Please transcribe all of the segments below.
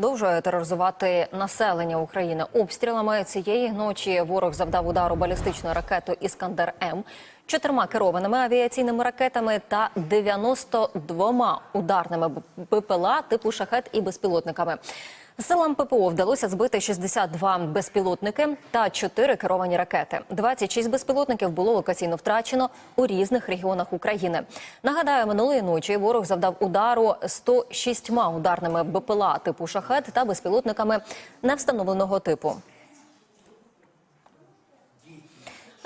Продовжує тероризувати населення України обстрілами цієї ночі. Ворог завдав удару балістичною ракетою Іскандер М, чотирма керованими авіаційними ракетами та 92 ударними БПЛА типу шахет і безпілотниками. Силам ППО вдалося збити 62 безпілотники та 4 керовані ракети. 26 безпілотників було локаційно втрачено у різних регіонах України. Нагадаю, минулої ночі ворог завдав удару 106 ударними БПЛА типу шахет та безпілотниками невстановленого типу.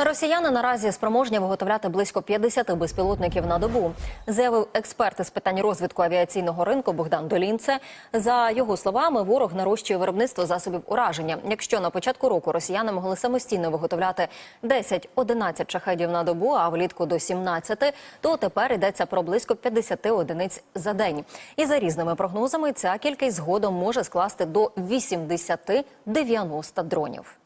Росіяни наразі спроможні виготовляти близько 50 безпілотників на добу, заявив експерт з питань розвитку авіаційного ринку Богдан Долінце. За його словами, ворог нарощує виробництво засобів ураження. Якщо на початку року росіяни могли самостійно виготовляти 10-11 шахедів на добу, а влітку до 17, то тепер йдеться про близько 50 одиниць за день. І за різними прогнозами ця кількість згодом може скласти до 80-90 дронів.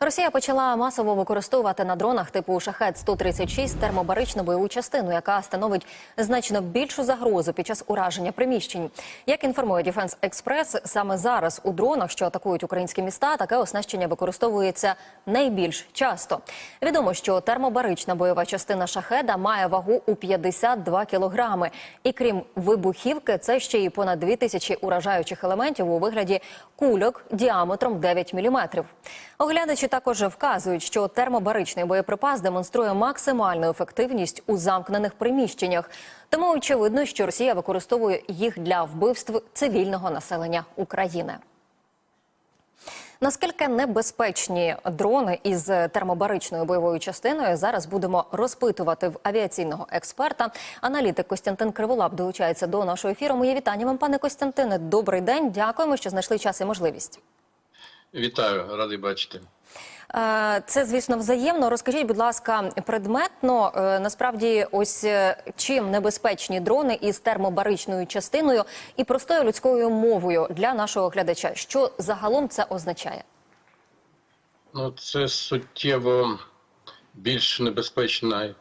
Росія почала масово використовувати на дронах типу шахет 136 термобаричну бойову частину, яка становить значно більшу загрозу під час ураження приміщень. Як інформує Дефенс Експрес, саме зараз у дронах, що атакують українські міста, таке оснащення використовується найбільш часто. Відомо, що термобарична бойова частина шахеда має вагу у 52 кілограми. І крім вибухівки, це ще й понад 2000 уражаючих елементів у вигляді кульок діаметром 9 міліметрів. Оглядачі також вказують, що термобаричний боєприпас демонструє максимальну ефективність у замкнених приміщеннях. Тому очевидно, що Росія використовує їх для вбивств цивільного населення України. Наскільки небезпечні дрони із термобаричною бойовою частиною зараз будемо розпитувати в авіаційного експерта. Аналітик Костянтин Криволап долучається до нашого ефіру. Моє вітання вам, пане Костянтине. Добрий день. Дякуємо, що знайшли час і можливість. Вітаю, радий бачити. Е, Це, звісно, взаємно. Розкажіть, будь ласка, предметно е, насправді, ось е, чим небезпечні дрони із термобаричною частиною і простою людською мовою для нашого глядача. Що загалом це означає? Ну, це суттєво більш небезпечна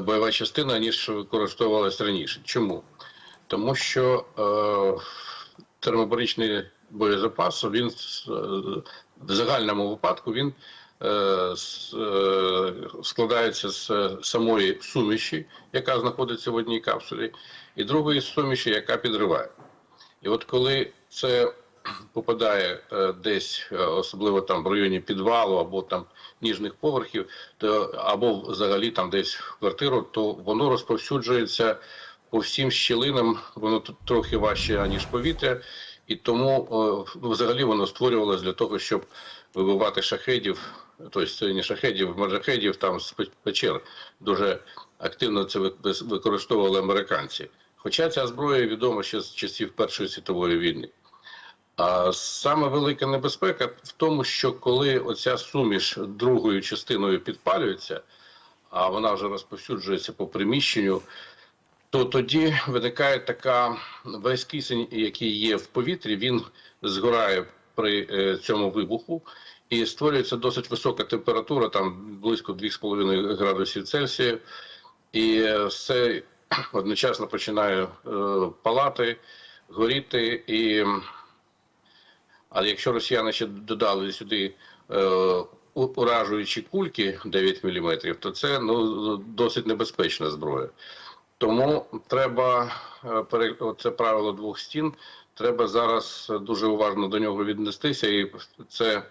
бойова частина, ніж використовувалась раніше. Чому? Тому що е, термобаричний боєзапас, він в загальному випадку він е, е, складається з самої суміші, яка знаходиться в одній капсулі, і другої суміші, яка підриває. І от коли це попадає е, десь, особливо там в районі підвалу або там ніжних поверхів, то або взагалі там десь в квартиру, то воно розповсюджується по всім щілинам, воно тут трохи важче аніж повітря, і тому е, ну, взагалі воно створювалося для того, щоб вибивати шахедів, тобто не шахедів, маджахедів там з печер. Дуже активно це використовували американці. Хоча ця зброя відома ще з часів Першої світової війни. А саме велика небезпека в тому, що коли оця суміш другою частиною підпалюється, а вона вже розповсюджується по приміщенню, то тоді виникає така весь кисень, який є в повітрі, він згорає при е, цьому вибуху, і створюється досить висока температура, там близько 2,5 градусів Цельсія, і е, все одночасно починає е, палати, горіти і. А якщо росіяни ще додали сюди е, уражуючі кульки 9 мм, то це ну, досить небезпечна зброя. Тому треба е, це правило двох стін. Треба зараз дуже уважно до нього віднестися, і це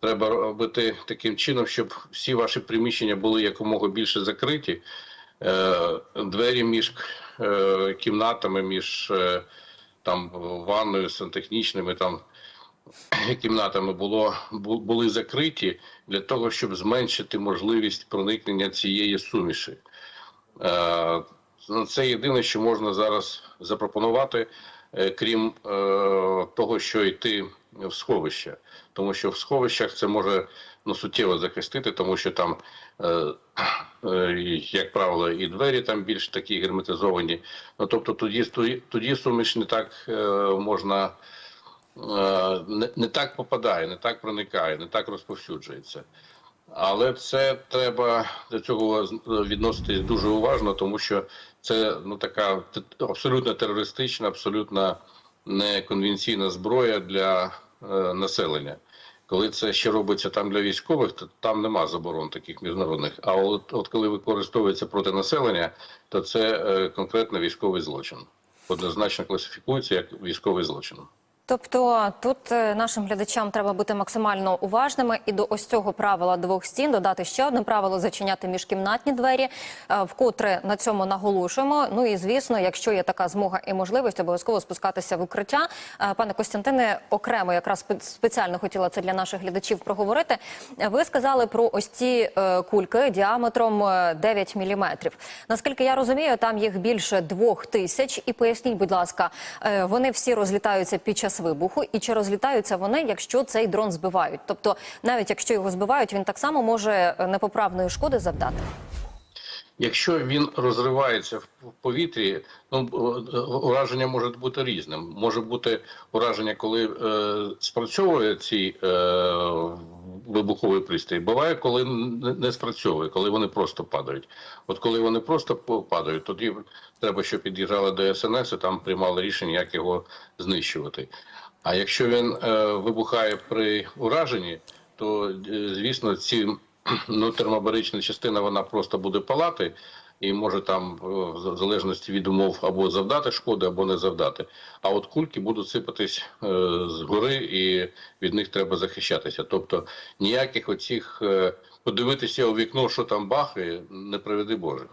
треба робити таким чином, щоб всі ваші приміщення були якомога більше закриті. Е, Двері між е, кімнатами, між там ванною, сантехнічними там кімнатами було були закриті для того, щоб зменшити можливість проникнення цієї суміші. Ну, Це єдине, що можна зараз запропонувати, е, крім е, того, що йти в сховище. Тому що в сховищах це може ну, суттєво захистити, тому що там, е, як правило, і двері там більш такі герметизовані. Ну, тобто тоді, тоді, суміш не так можна не, не так попадає, не так проникає, не так розповсюджується. Але це треба до цього відноситись дуже уважно, тому що Це ну така абсолютно терористична, абсолютно неконвенційна зброя для е, населення. Коли це ще робиться там для військових, то там нема заборон таких міжнародних. А от, от коли використовується проти населення, то це е, конкретно військовий злочин. Однозначно класифікується як військовий злочин. Тобто тут е, нашим глядачам треба бути максимально уважними і до ось цього правила двох стін додати ще одне правило зачиняти міжкімнатні двері, е, вкотре на цьому наголошуємо. Ну і звісно, якщо є така змога і можливість, обов'язково спускатися в укриття. Е, Пане Костянтине, окремо якраз спеціально хотіла це для наших глядачів проговорити. Ви сказали про ось ці кульки діаметром е, 9 міліметрів. Наскільки я розумію, там їх більше двох тисяч. І поясніть, будь ласка, вони всі розлітаються під час вибуху, і чи розлітаються вони, якщо цей дрон збивають? Тобто, навіть якщо його збивають, він так само може е, непоправної шкоди завдати. Якщо він розривається в в повітрі, ну е, ураження може бути різним. Може бути ураження, коли е, спрацьовує ці е, вибуховий пристрій. Буває, коли не, спрацьовує, коли вони просто падають. От коли вони просто падають, тоді треба, щоб під'їжджали до СНС і там приймали рішення, як його знищувати. А якщо він е, вибухає при ураженні, то е, звісно, ці ну, термобарична частина вона просто буде палати і може там, е, в залежності від умов, або завдати шкоди, або не завдати. А от кульки будуть сипатись е, згори, і від них треба захищатися. Тобто ніяких оцих е, подивитися у вікно, що там бахає, не приведи Боже.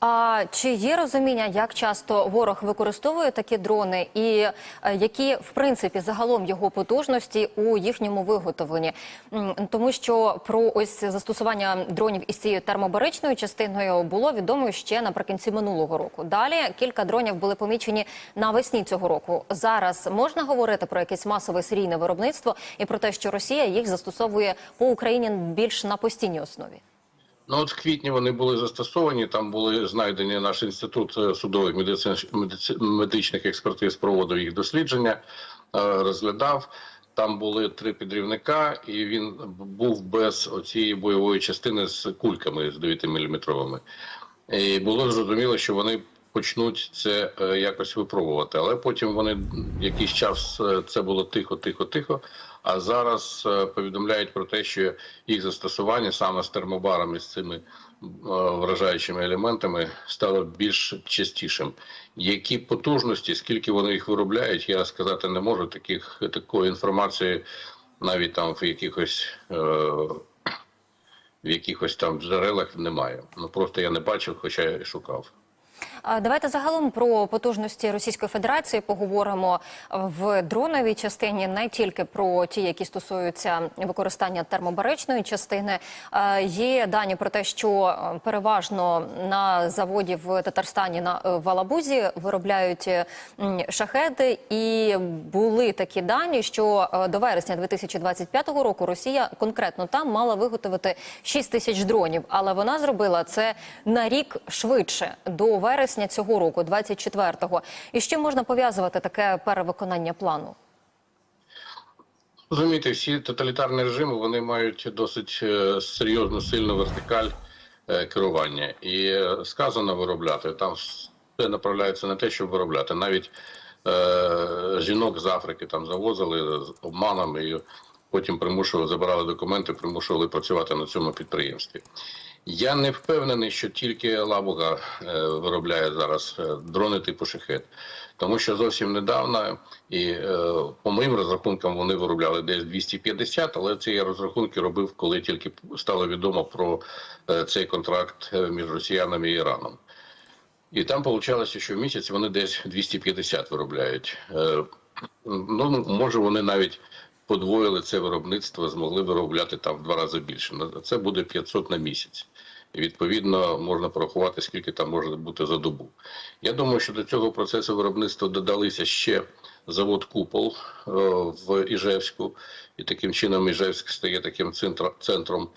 А чи є розуміння, як часто ворог використовує такі дрони, і е, які в принципі загалом його потужності у їхньому виготовленні? Тому що про ось застосування дронів із цією термобаричною частиною було відомо ще наприкінці минулого року. Далі кілька дронів були помічені навесні цього року. Зараз можна говорити про якесь масове серійне виробництво і про те, що Росія їх застосовує по Україні більш на постійній основі. Ну от в квітні вони були застосовані. Там були знайдені наш інститут е, судових медицин, медици- медичних експертиз, проводив їх дослідження, е, розглядав. Там були три підрівника, і він був без оцієї бойової частини з кульками з 9-мм. І було зрозуміло, що вони почнуть це е, якось випробувати. Але потім вони якийсь час це було тихо, тихо, тихо. А зараз е, повідомляють про те, що їх застосування саме з термобарами, з цими е, вражаючими елементами, стало більш частішим. Які потужності, скільки вони їх виробляють, я сказати не можу. Таких такої інформації навіть там в якихось. Е, в якихось там джерелах немає. Ну просто я не бачив, хоча я шукав. Давайте загалом про потужності Російської Федерації поговоримо в дроновій частині, не тільки про ті, які стосуються використання термобаричної частини. Є дані про те, що е, переважно на заводі в Татарстані на е, Валабузі виробляють е, шахеди, і були такі дані, що до вересня 2025 року Росія конкретно там мала виготовити 6 тисяч дронів, але вона зробила це на рік швидше. До вересня цього року, 24-го. І з чим можна пов'язувати таке перевиконання плану? Розумієте, всі тоталітарні режими вони мають досить е, серйозну сильну вертикаль е, керування. І е, сказано виробляти, там все направляється на те, щоб виробляти. Навіть е, жінок з Африки там завозили з обманом і потім примушували, забирали документи, примушували працювати на цьому підприємстві. Я не впевнений, що тільки Лабуга е, виробляє зараз е, дрони типу шахет, тому що зовсім недавно, і е, по моїм розрахункам вони виробляли десь 250, але ці я розрахунки робив, коли тільки стало відомо про цей контракт між росіянами і Іраном. І там вийшло, що в місяць вони десь 250 виробляють. Е, Ну, може, вони навіть подвоїли це виробництво, змогли виробляти там в два рази більше. Це буде 500 на місяць. І відповідно можна порахувати, скільки там може бути за добу. Я думаю, що до цього процесу виробництва додалися ще завод Купол е, в Іжевську, і таким чином Іжевськ стає таким центром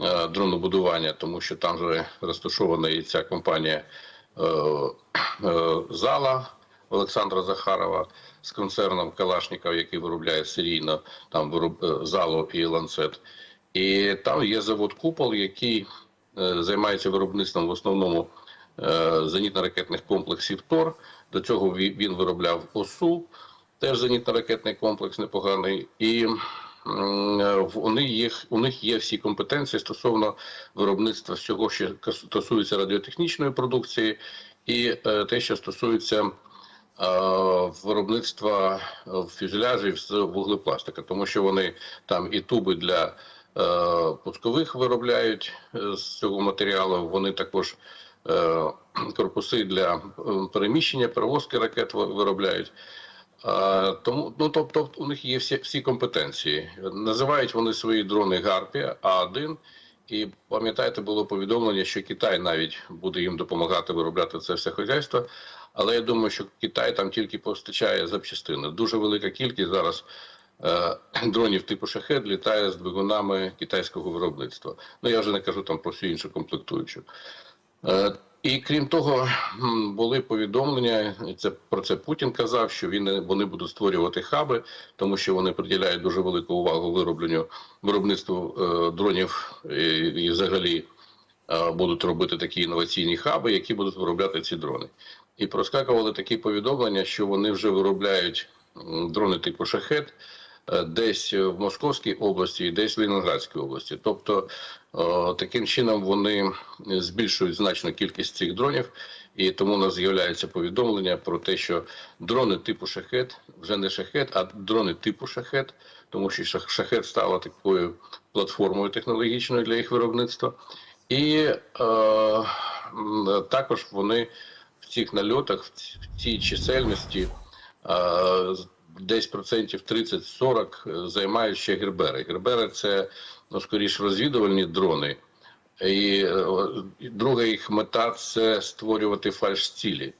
е, дронобудування, тому що там же розташована і ця компанія е, Зала Олександра Захарова з концерном Калашников, який виробляє серійно там вироб... е, залу і ланцет. І там є завод Купол, який е, займається виробництвом в основному зенітно-ракетних комплексів ТОР. До цього він виробляв ОСУ, теж зенітно-ракетний комплекс непоганий. І е, вони їх, у них є всі компетенції стосовно виробництва всього, що стосується радіотехнічної продукції, і е, те, що стосується е, виробництва е, фюзеляжів з вуглепластика, тому що вони там і туби для е, пускових виробляють е, з цього матеріалу. Вони також корпуси для переміщення, перевозки ракет виробляють. Тому, ну тобто, у них є всі, всі компетенції. Називають вони свої дрони Гарпія А1. І пам'ятаєте, було повідомлення, що Китай навіть буде їм допомагати виробляти це все хазяйство. Але я думаю, що Китай там тільки постачає запчастини. Дуже велика кількість зараз е, дронів типу шахет літає з двигунами китайського виробництва. Ну я вже не кажу там про всю іншу комплектуючу. Е, І крім того, були повідомлення. Це про це Путін казав, що він вони будуть створювати хаби, тому що вони приділяють дуже велику увагу виробленню виробництву е, дронів і, і взагалі е, будуть робити такі інноваційні хаби, які будуть виробляти ці дрони. І проскакували такі повідомлення, що вони вже виробляють дрони типу шахет е, десь в Московській області і десь в Ленінградській області. Тобто е, таким чином вони збільшують значно кількість цих дронів, і тому у нас з'являється повідомлення про те, що дрони типу шахет вже не шахет, а дрони типу шахет, тому що шах- шахет стала такою платформою технологічною для їх виробництва. І е, також вони в цих нальотах, в цій чисельності е, десь процентів 30-40 займають ще гербери. Гербери це ну, скоріш розвідувальні дрони. І, е, друга їх мета це створювати фальш-цілі.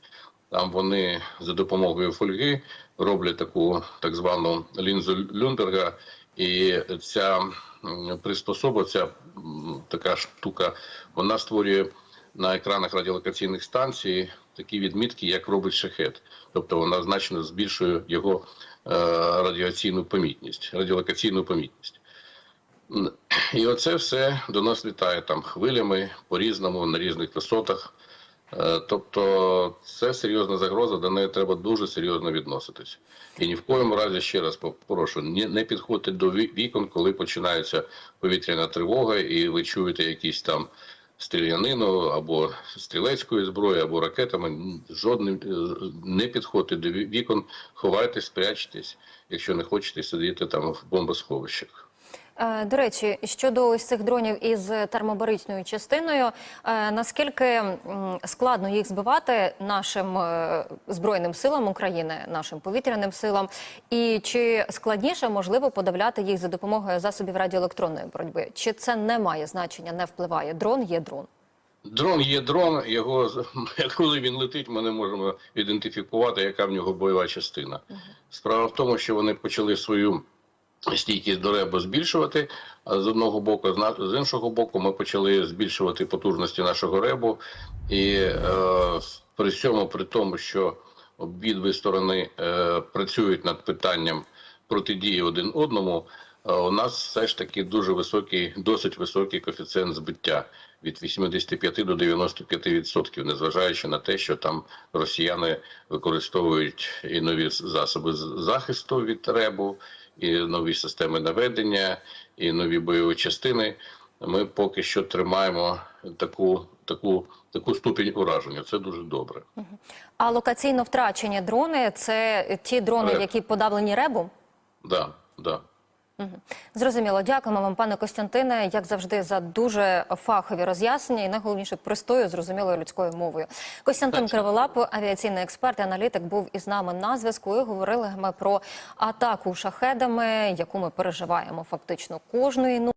Там вони за допомогою фольги роблять таку так звану лінзу Люнберга, і ця приспособа, ця така штука, вона створює на екранах радіолокаційних станцій такі відмітки, як робить шахет. Тобто вона значно збільшує його е, радіаційну помітність, радіолокаційну помітність. І оце все до нас літає там хвилями по-різному, на різних висотах. Е, Тобто це серйозна загроза, до неї треба дуже серйозно відноситись. І ні в коєму разі ще раз попрошу, не, не підходьте до вікон, коли починається повітряна тривога, і ви чуєте якісь там стрілянину або стрілецької зброї, або ракетами. Жодним е, не підходьте до вікон, ховайтесь, спрячтесь, якщо не хочете сидіти там в бомбосховищах. Е, До речі, щодо ось цих дронів із термобаричною частиною, е, наскільки складно їх збивати нашим е, збройним силам України, нашим повітряним силам, і чи складніше можливо подавляти їх за допомогою засобів радіоелектронної боротьби? Чи це не має значення, не впливає? Дрон є дрон. Дрон є дрон, його коли він летить, ми не можемо ідентифікувати, яка в нього бойова частина. Справа в тому, що вони почали свою стійкість до ребу збільшувати. З одного боку, з іншого боку, ми почали збільшувати потужності нашого ребу. І е, при цьому, при тому, що обидві сторони е, працюють над питанням протидії один одному. е, У нас все ж таки дуже високий, досить високий коефіцієнт збиття від 85 до 95 відсотків, незважаючи на те, що там росіяни використовують і нові засоби захисту від ребу, і нові системи наведення, і нові бойові частини. Ми поки що тримаємо таку, таку, таку ступінь ураження. Це дуже добре. А локаційно втрачені дрони це ті дрони, Реб. які подавлені ребом? Да, да. Зрозуміло, дякуємо вам, пане Костянтине, як завжди, за дуже фахові роз'яснення і найголовніше простою, зрозумілою людською мовою. Костянтин. Криволап, авіаційний експерт і аналітик, був із нами на зв'язку. і Говорили ми про атаку шахедами, яку ми переживаємо фактично кожної